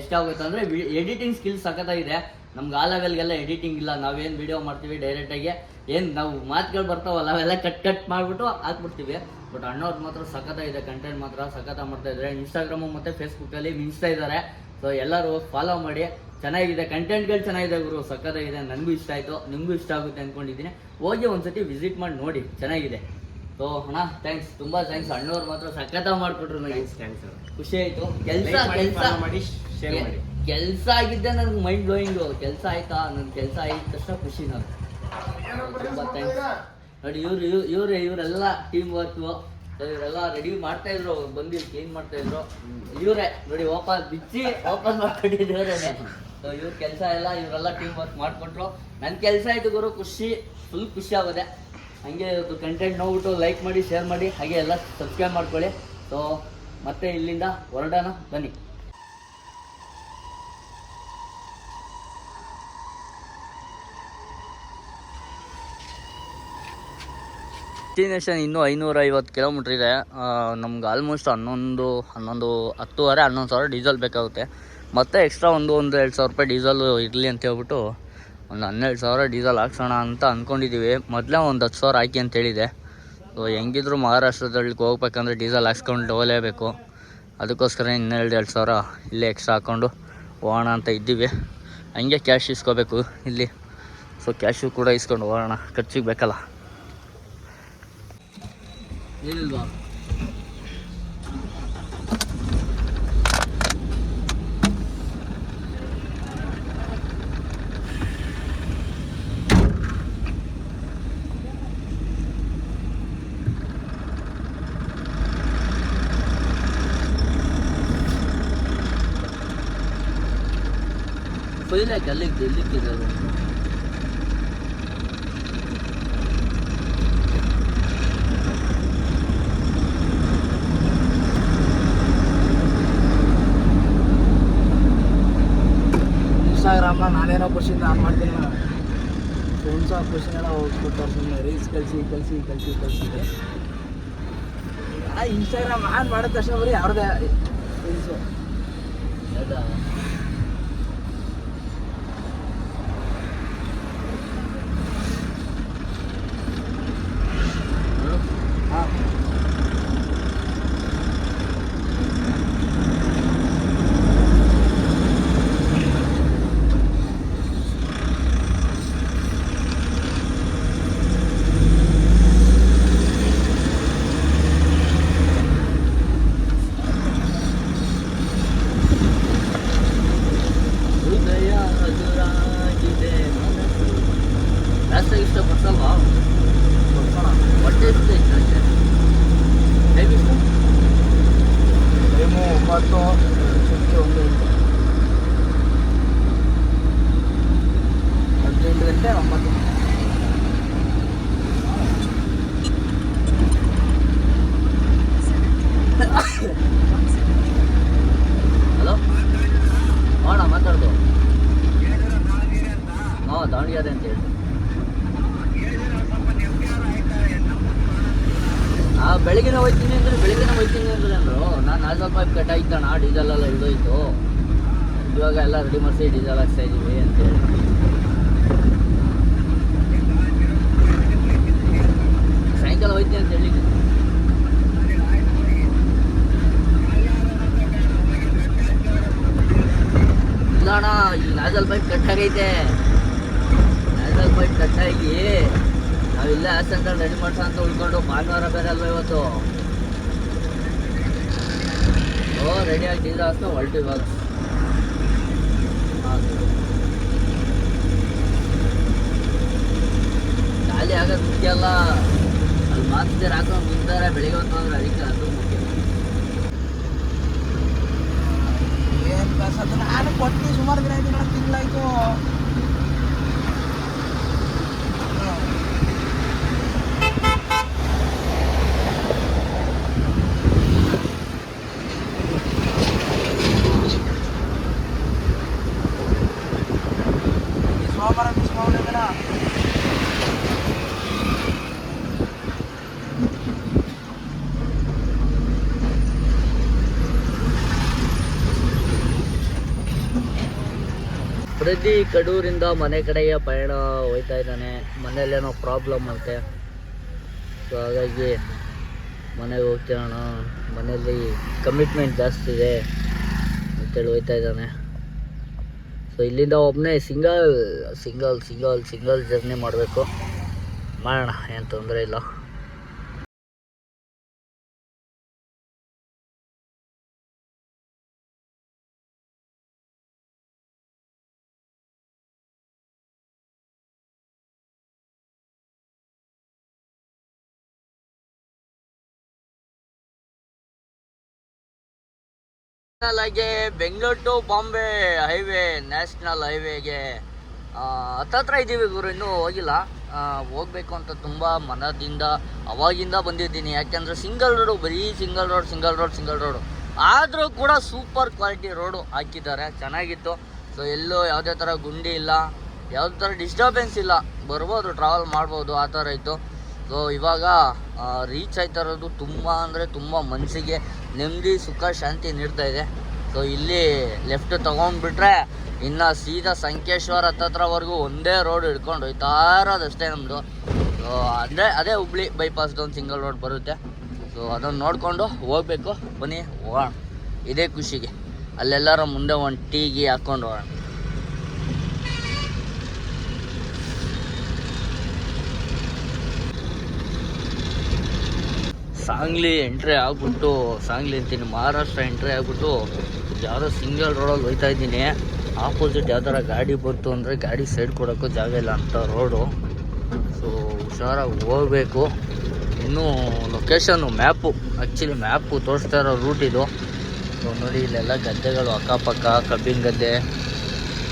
ಇಷ್ಟ ಆಗುತ್ತೆ ಅಂದರೆ ಎಡಿಟಿಂಗ್ ಸ್ಕಿಲ್ ಸಖತ್ತಾಗಿದೆ. ನಮ್ಗೆ ಆ ಲೆವೆಲ್ಗೆಲ್ಲ ಎಡಿಟಿಂಗ್ ಇಲ್ಲ. ನಾವೇನು ವಿಡಿಯೋ ಮಾಡ್ತೀವಿ ಡೈರೆಕ್ಟಾಗಿ ಏನು ನಾವು ಮಾತುಗಳು ಬರ್ತಾವಲ್ಲ ಅವೆಲ್ಲ ಕಟ್ ಕಟ್ ಮಾಡಿಬಿಟ್ಟು ಹಾಕ್ಬಿಡ್ತೀವಿ. ಬಟ್ ಅಣ್ಣವ್ರು ಮಾತ್ರ ಸಖತ್ತಾಗಿದೆ ಕಂಟೆಂಟ್ ಮಾತ್ರ ಸಖತ ಮಾಡ್ತಾ ಇದ್ದಾರೆ ಇನ್ಸ್ಟಾಗ್ರಾಮು ಮತ್ತು ಫೇಸ್ಬುಕ್ಕಲ್ಲಿ ಮಿಂಚ್ತಾ ಇದ್ದಾರೆ ಸೊ ಎಲ್ಲರೂ ಫಾಲೋ ಮಾಡಿ. ಚೆನ್ನಾಗಿದೆ ಕಂಟೆಂಟ್ಗಳು ಚೆನ್ನಾಗಿದೆ ಗುರು. ಸಖತ್ತಾಗಿದೆ ನನಗೂ ಇಷ್ಟ ಆಯಿತು. ನಿಮಗೂ ಇಷ್ಟ ಆಗುತ್ತೆ ಅಂದ್ಕೊಂಡಿದ್ದೀನಿ ಹೋಗಿ ಒಂದ್ಸತಿ ವಿಸಿಟ್ ಮಾಡಿ ನೋಡಿ ಚೆನ್ನಾಗಿದೆ. ಸೊ ಅಣ್ಣ ಥ್ಯಾಂಕ್ಸ್ ತುಂಬ ಥ್ಯಾಂಕ್ಸ್ ಅಣ್ಣವ್ರು ಮಾತ್ರ ಸಖತ್ತಾಗಿ ಮಾಡಿಕೊಟ್ರು ನನಗೆ ಥ್ಯಾಂಕ್ಸ್ ಖುಷಿ ಆಯಿತು. ಕೆಲಸ ಕೆಲಸ. ಮಾಡಿ ಶೇರ್ ಮಾಡಿ. ಕೆಲಸ ಆಗಿದ್ದೆ ನನಗೆ ಮೈಂಡ್ ಬ್ಲೋಯಿಂಗು ಕೆಲಸ ಆಯ್ತಾ? ನನ್ನ ಕೆಲಸ ಆಗಿದ ತಕ್ಷಣ ಖುಷಿ ನಾನು ತುಂಬಾ ನೋಡಿ, ಇವ್ರು ಇವ್ರು ಇವ್ರೆ, ಇವರೆಲ್ಲ ಟೀಮ್ ವರ್ಕು ಇವರೆಲ್ಲ ರೆಡಿ ಮಾಡ್ತಾ ಇದ್ರು ಬಂದು ಕ್ಲೀನ್ ಮಾಡ್ತಾ ಇದ್ರು. ಇವರೇ, ನೋಡಿ ಓಪನ್ ಬಿಚ್ಚಿ ಓಪನ್ ಮಾಡ್ಕೊಂಡಿದ್ದೇವ್ರೆ ಸೊ ಇವ್ರ ಕೆಲಸ ಎಲ್ಲ, ಇವರೆಲ್ಲ ಟೀಮ್ ವರ್ಕ್ ಮಾಡಿಕೊಟ್ರು. ನನ್ನ ಕೆಲಸ ಆಯ್ತು ಗುರು, ಖುಷಿ ಫುಲ್ ಖುಷಿ ಆಗೋದೆ. ಹಂಗೆ ಇವತ್ತು ಕಂಟೆಂಟ್ ನೋಡ್ಬಿಟ್ಟು ಲೈಕ್ ಮಾಡಿ ಶೇರ್ ಮಾಡಿ, ಹಾಗೆ ಎಲ್ಲ ಸಬ್ಸ್ಕ್ರೈಬ್ ಮಾಡ್ಕೊಳ್ಳಿ. ಸೊ ಮತ್ತೆ ಇಲ್ಲಿಂದ ಹೊರಡೋಣ, ಬನ್ನಿ. ಡೆಸ್ಟಿನೇಷನ್ ಇನ್ನೂ ಐನೂರ ಐವತ್ತು ಕಿಲೋಮೀಟ್ರ್ ಇದೆ ನಮ್ಗೆ ಆಲ್ಮೋಸ್ಟ್ ಹನ್ನೊಂದು ಹನ್ನೊಂದು, ಹತ್ತುವರೆ ಹನ್ನೊಂದು ಸಾವಿರ ಡೀಸೆಲ್ ಬೇಕಾಗುತ್ತೆ. ಮತ್ತೆ ಎಕ್ಸ್ಟ್ರಾ ಒಂದು ಒಂದು ಎರಡು ಸಾವಿರ ರೂಪಾಯಿ ಡೀಸೆಲು ಇರಲಿ ಅಂತ ಹೇಳ್ಬಿಟ್ಟು ಒಂದು ಹನ್ನೆರಡು ಸಾವಿರ ಡೀಸೆಲ್ ಹಾಕ್ಸೋಣ ಅಂತ ಅಂದ್ಕೊಂಡಿದ್ದೀವಿ ಮೊದಲೇ ಒಂದು ಹತ್ತು ಸಾವಿರ ಹಾಕಿ ಅಂತ ಹೇಳಿದೆ. ಸೊ ಹೆಂಗಿದ್ರು ಮಹಾರಾಷ್ಟ್ರದಲ್ಲಿ ಹೋಗ್ಬೇಕಂದ್ರೆ ಡೀಸೆಲ್ ಹಾಕ್ಸ್ಕೊಂಡು ಹೋಗಲೇಬೇಕು. ಅದಕ್ಕೋಸ್ಕರ ಇನ್ನೆರಡು ಎರಡು ಸಾವಿರ ಇಲ್ಲೇ ಎಕ್ಸ್ಟ್ರಾ ಹಾಕ್ಕೊಂಡು ಹೋಗೋಣ ಅಂತ ಇದ್ದೀವಿ. ಹಂಗೆ ಕ್ಯಾಶ್ ಇಸ್ಕೋಬೇಕು ಇಲ್ಲಿ. ಸೊ ಕ್ಯಾಶು ಕೂಡ ಇಸ್ಕೊಂಡು ಹೋಗೋಣ. ಖರ್ಚಿಗೆ ಬೇಕಲ್ಲ. ಏನಿಲ್ವಾ ಫೈಲ್ ಅಲ್ಲಿಗೆ ಎಲ್ಲಿಕ್ಕಿದೆ ಅದು ಇನ್ಸ್ಟಾಗ್ರಾಮ್ನ ನಾನೇನೋ ಖುಷಿ ನಾನು ಮಾಡ್ತೀನಿ ಫ್ರೆಂಡ್ಸ್ ಆ ಖುಷಿನೆಲ್ಲ ಹೋಗ್ಬಿಡ್ತಾರೆ ಸುಮ್ಮನೆ ರೀಲ್ಸ್ ಕಲಿಸಿ ಕಲಿಸಿ ಕಲಿಸಿ ಕಳಿಸಿ. ಆ ಇನ್ಸ್ಟಾಗ್ರಾಮ್ ಆನ್ ಮಾಡಿದ ತಕ್ಷಣ ಬರೀ ಅವ್ರದ್ದೇ ರೀಲ್ಸು ಹೌದಾ ಹಾಂ ಹೃದಯ ಹಗುರಾಗಿದೆ ಮನಸ್ಸು ಜಾಸ್ತಿ ಇಷ್ಟ ಪಡ್ಸಲ್ವಾ ಹೊಟ್ಟೆ ಇಷ್ಟ ಇಷ್ಟ ಅಷ್ಟೇ ಟೈಮ್ ಇಷ್ಟ ಟೈಮು ಒಂಬತ್ತು ಸುತ್ತಿ ಒಂದು ಎಂಟು ಹದಿನೆಂಟು ಗಂಟೆ ಒಂಬತ್ತು ಹಲೋ ಅಣ್ಣ ಮಾತಾಡ್ದು ಹಾಂ ದಾವಣಗೆರೆ ಅಂತ ಹೇಳಿ ಹಾಂ ಬೆಳಗಿನ ಹೋಯ್ತೀನಿ ಅಂದ್ರೆ ಬೆಳಗಿನ ಹೋಯ್ತೀನಿ ಅಂದ್ರೆ ಅಂದರು ನಾನು ನಾಲ್ಕು ಪೈಪ್ ಕಟ್ ಆಯ್ತಣ್ಣ ಡೀಸೆಲ್ ಎಲ್ಲ ಹಿಡಿದೋಯ್ತು ಇವಾಗ ಎಲ್ಲ ರೆಡಿ ಮಾಡಿಸಿ ಡೀಸೆಲ್ ಹಾಕ್ತಾ ಇದೀವಿ ಅಂತ ಹೇಳಿ ಸಾಯಂಕಾಲ ಹೋಯ್ತೀನಿ ಅಂತ ಹೇಳಿ ಇಲ್ಲ ಅಣ್ಣ ಈ ನಾಜಲ್ ಪೈಪ್ ಕಟ್ ಆಗೈತೆ ಕಟ್ಟಾಗಿ ನಾವಿಲ್ಲ ಹಾಸನ ರೆಡಿ ಮಾಡ್ಸೋ ಅಂತ ಉಳ್ಕೊಂಡು ಭಾನುವಾರ ಬೇರೆ ಅಲ್ವ ಇವತ್ತು? ಓ ರೆಡಿ ಆಗಿ ಇಲ್ಲ ಹಾಕ್ಸ್ಕೊಂಡು ಹೊರಟು ಇವಾಗ. ಖಾಲಿ ಆಗೋದು ಮುಖ್ಯ ಅಲ್ಲ. ಅಲ್ಲಿ ಮಾತಿದ್ದಾರೆ ಹಾಕೊಂಡು ಮುಂದಾರ ಬೆಳಿಗ್ಗೆ ಅಂತಂದ್ರೆ ಅದಕ್ಕೆ ಕಸದ ನಾನು ಕೊಟ್ಟು ಸುಮಾರು ದಿನ ಆಯ್ತು ತಿಂಗಳಾಯ್ತು. ಪ್ರತಿ ಕಡೂರಿಂದ ಮನೆ ಕಡೆಗೆ ಪಯಣ ಹೋಯ್ತಾ ಇದ್ದಾನೆ. ಮನೇಲೇನೋ ಪ್ರಾಬ್ಲಮ್ ಅಂತೆ. ಸೊ ಹಾಗಾಗಿ ಮನೆಗೆ ಹೋಗ್ತಿರೋಣ ಮನೆಯಲ್ಲಿ ಕಮಿಟ್ಮೆಂಟ್ ಜಾಸ್ತಿ ಇದೆ ಅಂತೇಳಿ ಹೋಯ್ತಾ ಇದ್ದಾನೆ. ಸೊ ಇಲ್ಲಿಂದ ಒಬ್ಬನೇ single single single single journey ಮಾಡಬೇಕು. ಮಾಡೋಣ, ಏನು ತೊಂದರೆ ಇಲ್ಲ. ಆಗಿ Bengaluru to Bombay highway national ಹೈವೇಗೆ ಹತ್ತತ್ರ ಇದ್ದೀವಿ ಗುರು, ಇನ್ನೂ ಹೋಗಿಲ್ಲ. ಹೋಗ್ಬೇಕು ಅಂತ ತುಂಬ ಮನದಿಂದ, ಅವಾಗಿಂದ ಬಂದಿದ್ದೀನಿ. ಯಾಕೆಂದರೆ ಸಿಂಗಲ್ ರೋಡು ಬರೀ single road single road single road ಆದರೂ ಕೂಡ ಸೂಪರ್ ಕ್ವಾಲಿಟಿ ರೋಡು ಹಾಕಿದ್ದಾರೆ. ಚೆನ್ನಾಗಿತ್ತು. ಸೊ ಎಲ್ಲೂ ಯಾವುದೇ ಥರ ಗುಂಡಿ ಇಲ್ಲ. ಯಾವುದೇ ಥರ ಡಿಸ್ಟರ್ಬೆನ್ಸ್ ಇಲ್ಲ. ಬರ್ಬೋದು ಟ್ರಾವೆಲ್ ಮಾಡ್ಬೋದು, ಆ ಥರ ಇತ್ತು. ಸೊ ಇವಾಗ ರೀಚ್ ಆಯ್ತಾ ಇರೋದು ತುಂಬ ಅಂದರೆ ತುಂಬ ಮನಸ್ಸಿಗೆ ನೆಮ್ಮದಿ, ಸುಖ, ಶಾಂತಿ ನೀಡ್ತಾ ಇದೆ. ಸೊ ಇಲ್ಲಿ ಲೆಫ್ಟ್ ತೊಗೊಂಡ್ಬಿಟ್ರೆ ಇನ್ನು ಸೀದಾ ಸಂಕೇಶ್ವರ ಹತ್ತತ್ರವರೆಗೂ ಒಂದೇ ರೋಡ್ ಹಿಡ್ಕೊಂಡು ಹೋಯ್ತಾ ಇರೋದಷ್ಟೇ ನಮ್ಮದು ಸೊ ಅಂದರೆ ಅದೇ ಹುಬ್ಳಿ ಬೈಪಾಸ್ದು ಒಂದು ಸಿಂಗಲ್ ರೋಡ್ ಬರುತ್ತೆ. ಸೊ ಅದನ್ನು ನೋಡಿಕೊಂಡು ಹೋಗ್ಬೇಕು. ಬನ್ನಿ, ಹೋಗೋಣ. ಇದೇ ಖುಷಿಗೆ. ಅಲ್ಲೆಲ್ಲರೂ ಮುಂದೆ ಒಂದು ಟೀಗಿ ಹಾಕ್ಕೊಂಡು ಹೋಗೋಣ. ಸಾಂಗ್ಲಿ ಎಂಟ್ರಿ ಆಗ್ಬಿಟ್ಟು, ಸಾಂಗ್ಲಿ ಅಂತೀನಿ ಮಹಾರಾಷ್ಟ್ರ ಎಂಟ್ರಿ ಆಗ್ಬಿಟ್ಟು, ಯಾವುದೋ ಸಿಂಗಲ್ ರೋಡಲ್ಲಿ ಹೋಯ್ತಾ ಇದ್ದೀನಿ. ಆಪೋಸಿಟ್ ಯಾವ್ದಾರ ಗಾಡಿ ಬಂತು ಅಂದರೆ ಗಾಡಿ ಸೈಡ್ ಕೊಡೋಕ್ಕೂ ಜಾಗ ಇಲ್ಲ ಅಂತ ರೋಡು ಸೊ ಹುಷಾರಾಗಿ ಹೋಗಬೇಕು. ಇನ್ನೂ ಲೊಕೇಶನ್ನು ಮ್ಯಾಪು ಆ್ಯಕ್ಚುಲಿ ಮ್ಯಾಪು ತೋರಿಸ್ತಾ ಇರೋ ರೂಟ್ ಇದು. ಸೊ ನೋಡಿ, ಇಲ್ಲೆಲ್ಲ ಗದ್ದೆಗಳು ಅಕ್ಕಪಕ್ಕ, ಕಬ್ಬಿನ ಗದ್ದೆ,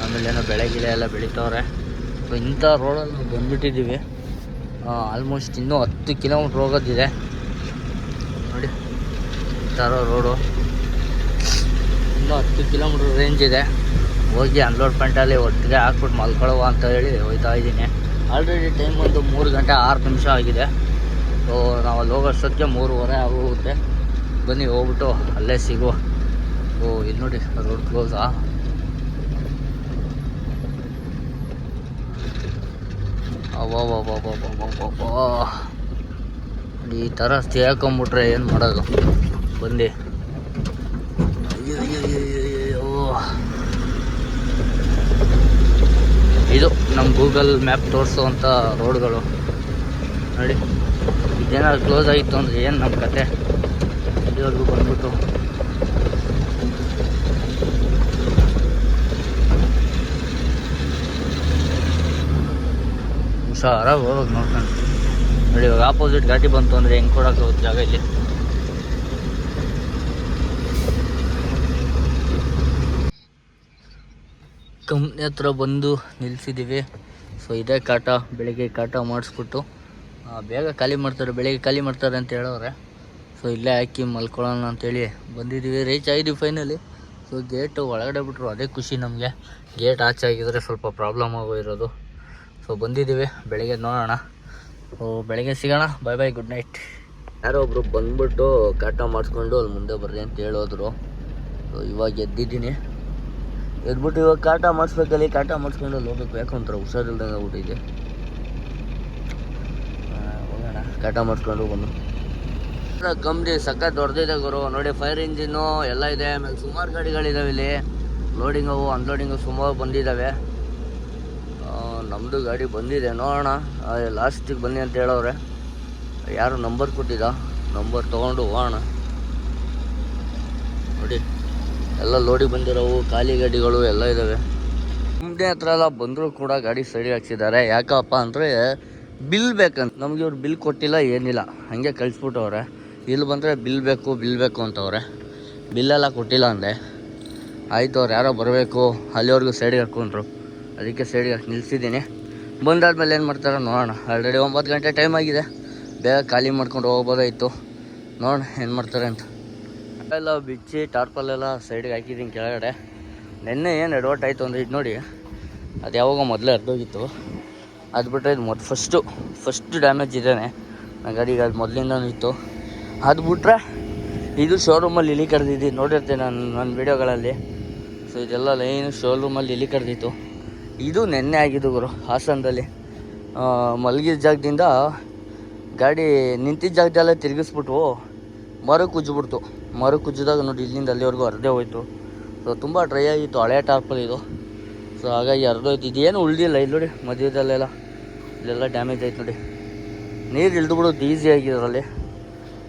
ಆಮೇಲೆ ಏನೋ ಬೆಳೆ ಗಿಳೆ ಎಲ್ಲ ಬೆಳಿತವ್ರೆ. ಸೊ ಇಂಥ ರೋಡಲ್ಲಿ ನಾವು ಬಂದ್ಬಿಟ್ಟಿದ್ದೀವಿ. ಆಲ್ಮೋಸ್ಟ್ ಇನ್ನೂ ಹತ್ತು ಕಿಲೋಮೀಟ್ರ್ ಹೋಗೋದಿದೆ. ಥರ ರೋಡು. ಇನ್ನೂ ಹತ್ತು ಕಿಲೋಮೀಟ್ರ್ ರೇಂಜ್ ಇದೆ. ಹೋಗಿ ಅನ್ಲೋಡ್ ಪಾಯಿಂಟಲ್ಲಿ ಒಟ್ಟಿಗೆ ಹಾಕ್ಬಿಟ್ಟು ಮಲ್ಕೊಳ್ಳುವ ಅಂತ ಹೇಳಿ ಹೋಯ್ತಾ ಇದ್ದೀನಿ. ಆಲ್ರೆಡಿ ಟೈಮ್ ಒಂದು ಮೂರು ಗಂಟೆ ಆರು ನಿಮಿಷ ಆಗಿದೆ. ಸೊ ನಾವು ಅಲ್ಲಿ ಹೋಗೋಷ್ಟೊತ್ತಿಗೆ ಮೂರುವರೆ ಆಗೋಗುತ್ತೆ. ಬನ್ನಿ ಹೋಗ್ಬಿಟ್ಟು ಅಲ್ಲೇ ಸಿಗುವ ಓ ಇಲ್ಲಿ ನೋಡಿ ರೋಡ್ ಕ್ಲೋಸಾ ಈ ಥರ ಹಾಕೊಂಬಿಟ್ರೆ ಏನು ಮಾಡೋದು? ಬಂದು. ಇದು ನಮ್ಮ ಗೂಗಲ್ ಮ್ಯಾಪ್ ತೋರಿಸುವಂಥ ರೋಡ್ಗಳು. ನೋಡಿ, ಇದೇನಾದ್ರು ಕ್ಲೋಸ್ ಆಗಿತ್ತು ಅಂದರೆ ಏನು ನಮ್ಮ ಕತೆ? ಇಲ್ಲಿವರೆಗೂ ಬಂದ್ಬಿಟ್ಟು. ಹುಷಾರಾಗಿ ಹೋಗ್ಬೇಕು ನೋಡ್ಕೊಂಡು. ನೋಡಿ, ಇವಾಗ ಆಪೋಸಿಟ್ ಗಾಡಿ ಬಂತು ಅಂದರೆ ಹೆಂಗೆ ಕೊಡೋಕೆ ಜಾಗ ಇಲ್ಲಿ? ಕಂಪ್ನಿ ಹತ್ರ ಬಂದು ನಿಲ್ಸಿದ್ದೀವಿ ಸೊ ಇದೇ ಕಾಟ, ಬೆಳಿಗ್ಗೆ ಕಾಟ ಮಾಡಿಸ್ಬಿಟ್ಟು ಬೇಗ ಖಾಲಿ ಮಾಡ್ತಾರೆ, ಬೆಳಿಗ್ಗೆ ಖಾಲಿ ಮಾಡ್ತಾರೆ ಅಂತ ಹೇಳೋರೆ ಸೊ ಇಲ್ಲೇ ಹಾಕಿ ಮಲ್ಕೊಳ್ಳೋಣ ಅಂತೇಳಿ ಬಂದಿದ್ದೀವಿ ರೀಚ್ ಆಗಿದ್ದೀವಿ ಫೈನಲಿ ಸೊ ಗೇಟು ಒಳಗಡೆ ಬಿಟ್ಟರು ಅದೇ ಖುಷಿ ನಮಗೆ. ಗೇಟ್ ಆಚೆ ಆಗಿದ್ರೆ ಸ್ವಲ್ಪ ಪ್ರಾಬ್ಲಮ್ ಆಗೋಗಿರೋದು ಸೊ ಬಂದಿದ್ದೀವಿ ಬೆಳಿಗ್ಗೆ ನೋಡೋಣ. ಸೊ ಬೆಳಿಗ್ಗೆ ಸಿಗೋಣ. ಬಾಯ್ ಬಾಯ್ ಗುಡ್ ನೈಟ್ ಯಾರೋ ಒಬ್ರು ಬಂದ್ಬಿಟ್ಟು ಕಾಟ ಮಾಡಿಸ್ಕೊಂಡು ಅಲ್ಲಿ ಮುಂದೆ ಬರ್ರಿ ಅಂತ ಹೇಳೋದ್ರು. ಸೊ ಇವಾಗ ಎದ್ದಿದ್ದೀನಿ. ಎದ್ಬಿಟ್ಟು ಇವಾಗ ಕಾಟ ಮಾಡಿಸ್ಬೇಕಲ್ಲಿ, ಕಾಟ ಮಾಡಿಸ್ಕೊಂಡು ಅಲ್ಲಿ ಹೋಗ್ಬೇಕು ಯಾಕೆ ಒಂಥರ ಆಗ್ಬಿಟ್ಟಿದೆ. ಹೋಗೋಣ. ಕಾಟ ಮಾಡಿಸ್ಕೊಂಡು ಬಂದು ಕಂಪ್ನಿ ಸಖತ್ ದೊಡ್ಡದಿದೆ ಗುರು. ನೋಡಿ, ಫೈರ್ ಇಂಜಿನ್ನು ಎಲ್ಲ ಇದೆ. ಆಮೇಲೆ ಸುಮಾರು ಗಾಡಿಗಳಿದಾವೆ ಇಲ್ಲಿ. ಲೋಡಿಂಗು ಅನ್ಲೋಡಿಂಗು ಸುಮಾರು ಬಂದಿದ್ದಾವೆ ನಮ್ಮದು ಗಾಡಿ ಬಂದಿದೆ. ನೋಡೋಣ. ಲಾಸ್ಟಿಗೆ ಬನ್ನಿ ಅಂತ ಹೇಳೋರೆ ಯಾರು ನಂಬರ್ ಕೊಟ್ಟಿದ್ದ? ನಂಬರ್ ತೊಗೊಂಡು ಹೋಗೋಣ. ನೋಡಿ. ಎಲ್ಲ ಲೋಡಿ ಬಂದಿರೋವು, ಖಾಲಿ ಗಾಡಿಗಳು ಎಲ್ಲ ಇದ್ದಾವೆ ನಮ್ಮದೇ ಹತ್ರ ಎಲ್ಲ ಬಂದರೂ ಕೂಡ ಗಾಡಿ ಸರಿ ಹಾಕ್ಸಿದ್ದಾರೆ. ಯಾಕಪ್ಪ ಅಂದರೆ ಬಿಲ್ ಬೇಕಂತ. ನಮಗೆ ಇವ್ರು ಬಿಲ್ ಕೊಟ್ಟಿಲ್ಲ, ಏನಿಲ್ಲ. ಹಾಗೆ ಕಳಿಸ್ಬಿಟ್ಟವ್ರೆ. ಇಲ್ಲಿ ಬಂದರೆ ಬಿಲ್ ಬೇಕು ಬಿಲ್ ಬೇಕು ಅಂತವ್ರೆ. ಬಿಲ್ಲೆಲ್ಲ ಕೊಟ್ಟಿಲ್ಲ ಅಂದೆ. ಆಯಿತು, ಅವ್ರು ಯಾರೋ ಬರಬೇಕು. ಅಲ್ಲಿವರೆಗೂ ಸೈಡಿಗೆ ಹಾಕ್ಕೊಂಡ್ರು ಅದಕ್ಕೆ ಸೈಡಿಗೆ ಹಾಕಿ ನಿಲ್ಸಿದ್ದೀನಿ. ಬಂದಾದ್ಮೇಲೆ ಏನು ಮಾಡ್ತಾರೋ ನೋಡೋಣ. ಆಲ್ರೆಡಿ ಒಂಬತ್ತು ಗಂಟೆ ಟೈಮ್ ಆಗಿದೆ. ಬೇಗ ಖಾಲಿ ಮಾಡ್ಕೊಂಡು ಹೋಗ್ಬೋದಾಯಿತು. ನೋಡೋಣ ಏನು ಮಾಡ್ತಾರೆ ಅಂತ. ಎಲ್ಲ ಬಿಚ್ಚಿ ಟಾರ್ಪಲ್ಲೆಲ್ಲ ಸೈಡ್ಗೆ ಹಾಕಿದ್ದೀನಿ ಕೆಳಗಡೆ. ನಿನ್ನೆ ಏನು ಎಡವಟ್ ಆಯಿತು ಅಂದ್ರೆ ಇದು ನೋಡಿ. ಅದು ಯಾವಾಗ ಮೊದಲೇ ಅರ್ಧೋಗಿತ್ತು ಅದು ಬಿಟ್ಟರೆ ಇದು ಮೊದಲು ಫಸ್ಟು ಫಸ್ಟ್ ಡ್ಯಾಮೇಜ್ ಇದ್ದಾನೆ ನನ್ನ ಗಾಡಿಗೆ ಅದು ಮೊದಲಿಂದನೂ ಇತ್ತು. ಅದು ಬಿಟ್ರೆ ಇದು ಶೋರೂಮಲ್ಲಿ ಇಲಿ ಕರೆದಿದ್ದು ನೋಡಿರ್ತೀನಿ ನಾನು ನನ್ನ ವೀಡಿಯೋಗಳಲ್ಲಿ. ಸೊ ಇದೆಲ್ಲ ಲೈನ್ ಶೋರೂಮಲ್ಲಿ ಇಲಿ ಕರೆದಿತ್ತು. ಇದು ನೆನ್ನೆ ಆಗಿದ್ದು ಗುರು, ಹಾಸನದಲ್ಲಿ. ಮಲಗಿದ ಜಾಗದಿಂದ ಗಾಡಿ ನಿಂತಿದ್ದ ಜಾಗದಲ್ಲೇ ತಿರುಗಿಸ್ಬಿಟ್ಟು ಮರಕ್ಕೆ ಕುಜ್ಜಿಬಿಡ್ತು. ಮರ ಕುಜ್ಜಿದಾಗ ನೋಡಿ ಇಲ್ಲಿಂದ ಅಲ್ಲಿವರೆಗೂ ಅರ್ಧೇ ಹೋಯಿತು. ಸೊ ತುಂಬ ಡ್ರೈ ಆಗಿತ್ತು, ಹಳೆ ಟಾರ್ಪಲ್ ಇದು. ಸೊ ಹಾಗಾಗಿ ಅರ್ಧೋಯ್ತು ಇದೇನು ಉಳಿದಿಲ್ಲ, ಇಲ್ಲಿ ನೋಡಿ ಮಧ್ಯದಲ್ಲೆಲ್ಲ. ಇಲ್ಲೆಲ್ಲ ಡ್ಯಾಮೇಜ್ ಆಯ್ತು ನೋಡಿ. ನೀರು ಇಳ್ದು ಬಿಡೋದು ಈಸಿ ಆಗಿದೆ ಅದರಲ್ಲಿ.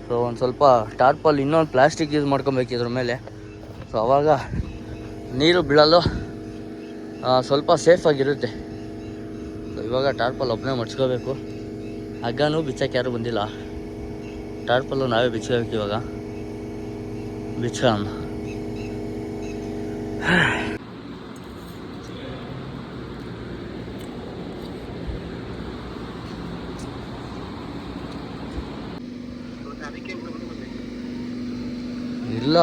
ಸೊ ಒಂದು ಸ್ವಲ್ಪ ಟಾರ್ಪಲ್ ಇನ್ನೊಂದು ಪ್ಲಾಸ್ಟಿಕ್ ಯೂಸ್ ಮಾಡ್ಕೊಬೇಕು ಮೇಲೆ. ಸೊ ಅವಾಗ ನೀರು ಬೀಳಲು ಸ್ವಲ್ಪ ಸ್ವಲ್ಪ ಸೇಫಾಗಿರುತ್ತೆ ಸೊ ಇವಾಗ ಟಾರ್ಪಲ್ ಒಬ್ಬನೇ ಮಡ್ಸ್ಕೋಬೇಕು ಹಗ್ಗನೂ ಬಿಚ್ಚಕ್ಕೆ ಯಾರೂ ಬಂದಿಲ್ಲ. ಟಾರ್ಪಲ್ಲು ನಾವೇ ಬಿಚ್ಕೋಬೇಕು ಇವಾಗ. ಬಿಚ್ಕೊಂಡು ಇಲ್ಲ.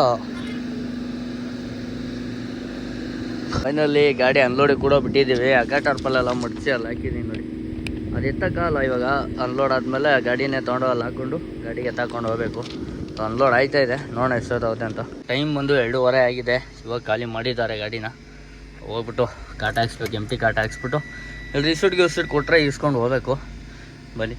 ಫೈನಲಿ ಗಾಡಿ ಅನ್ಲೋಡ್ ಕೂಡ ಬಿಟ್ಟಿದ್ದೀವಿ. ಅಗ್ಗ ಟಾರ್ಪಲ್ಲೆಲ್ಲ ಮುಟ್ಸಿ ಅಲ್ಲಿ ಹಾಕಿದ್ದೀನಿ ನೋಡಿ. ಅದು ಎತ್ತಕ್ಕಲ್ಲ ಇವಾಗ ಅನ್ಲೋಡ್ ಆದಮೇಲೆ ಗಾಡಿನೇ ತೊಗೊಂಡು ಅಲ್ಲಿ ಹಾಕ್ಕೊಂಡು ಗಾಡಿಗೆ ತಗೊಂಡು ಹೋಗಬೇಕು. ಸೊ ಅನ್ಲೋಡ್ ಆಯ್ತಾ ಇದೆ. ನೋಡೋಣ ಎಷ್ಟೊತ್ತಾಗುತ್ತೆ ಅಂತ. ಟೈಮ್ ಬಂದು ಎರಡೂವರೆ ಆಗಿದೆ. ಇವಾಗ ಖಾಲಿ ಮಾಡಿದ್ದಾರೆ ಗಾಡಿನ. ಹೋಗ್ಬಿಟ್ಟು ಕಾಟ ಹಾಕ್ಸ್ಬೇಕು ಎಂ ಟಿ ಕಾಟ ಹಾಕ್ಸ್ಬಿಟ್ಟು ಇಲ್ಲಿ ರಿಸೀಟ್ ಗಿಸಿಟ್ ಕೊಟ್ಟರೆ ಇಸ್ಕೊಂಡು ಹೋಗಬೇಕು. ಬನ್ನಿ.